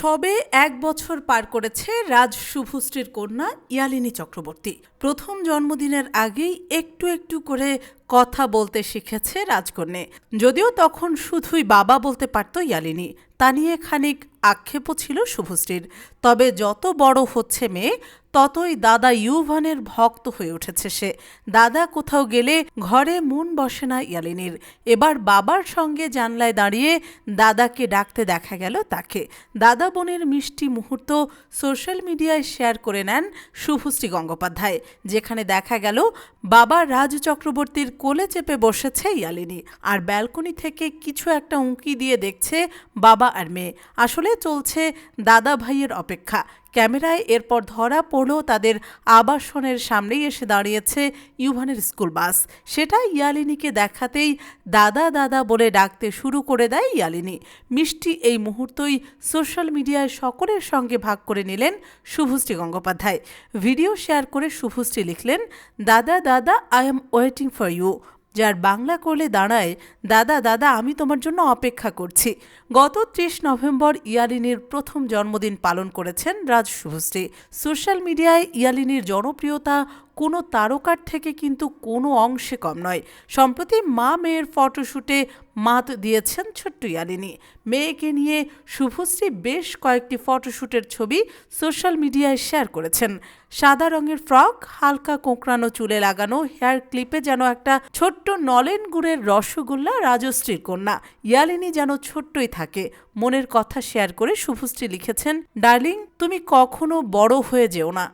সবে এক বছর পার করেছে রাজ শুভশ্রীর কন্যা ইয়ালিনী চক্রবর্তী। প্রথম জন্মদিনের আগেই একটু একটু করে কথা বলতে শিখেছে রাজকন্যে। যদিও তখন শুধুই বাবা বলতে পারত ইয়ালিনী। তা নিয়ে খানিক আক্ষেপও ছিল শুভশ্রীর। তবে যত বড় হচ্ছে মেয়ে, ততই দাদা ইউভানের ভক্ত হয়ে উঠেছে সে। দাদা কোথাও গেলে ঘরে মন বসে না ইয়ালিনীর। এবার বাবার সঙ্গে জানলায় দাঁড়িয়ে দাদাকে ডাকতে দেখা গেল তাকে। দাদা বোনের মিষ্টি মুহূর্ত সোশ্যাল মিডিয়ায় শেয়ার করে নেন শুভশ্রী গঙ্গোপাধ্যায়, যেখানে দেখা গেল বাবা রাজ চক্রবর্তীর কোলে চেপে বসেছে ইয়ালিনী আর ব্যালকনি থেকে কিছু একটা উঁকি দিয়ে দেখছে বাবা আর মেয়ে। আসলে চলছে দাদা ভাইয়ের অপেক্ষা। ক্যামেরায় এরপর ধরা পড়ল তাদের আবাসনের সামনেই এসে দাঁড়িয়েছে ইউভানের স্কুল বাস। সেটা ইয়ালিনীকে দেখাতেই দাদা দাদা বলে ডাকতে শুরু করে দেয় ইয়ালিনী। মিষ্টি এই মুহূর্তই সোশ্যাল মিডিয়ায় সকলের সঙ্গে ভাগ করে নিলেন শুভশ্রী গঙ্গোপাধ্যায়। ভিডিও শেয়ার করে শুভশ্রী লিখলেন, দাদা দাদা I am waiting for you যার বাংলা করলে দাঁড়ায়, দাদা দাদা, আমি তোমার জন্য অপেক্ষা করছি। গত ত্রিশ নভেম্বর ইয়ালিনীর প্রথম জন্মদিন পালন করেছেন রাজ শুভশ্রী সোশ্যাল মিডিয়ায় ইয়ালিনীর জনপ্রিয়তা কোনো তারকার থেকে কিন্তু কোনো অংশে কম নয়। সম্প্রতি মা মেয়ের ফটোশ্যুটে মাত দিয়েছেন ছোট্ট ইয়ালিনী। মেয়েকে নিয়ে শুভশ্রী বেশ কয়েকটি ফটোশ্যুটের ছবি সোশ্যাল মিডিয়ায় শেয়ার করেছেন। সাদা রঙের ফ্রক, হালকা কোঁকড়ানো চুলে লাগানো, হেয়ার ক্লিপে যেন একটা ছোট্ট নলেন গুড়ের রসগোল্লা রাজশ্রীর কন্যা। ইয়ালিনী যেন ছোট্টই থাকে। মনের কথা শেয়ার করে শুভশ্রী লিখেছেন, ডার্লিং, তুমি কখনো বড় হয়ে যেও না।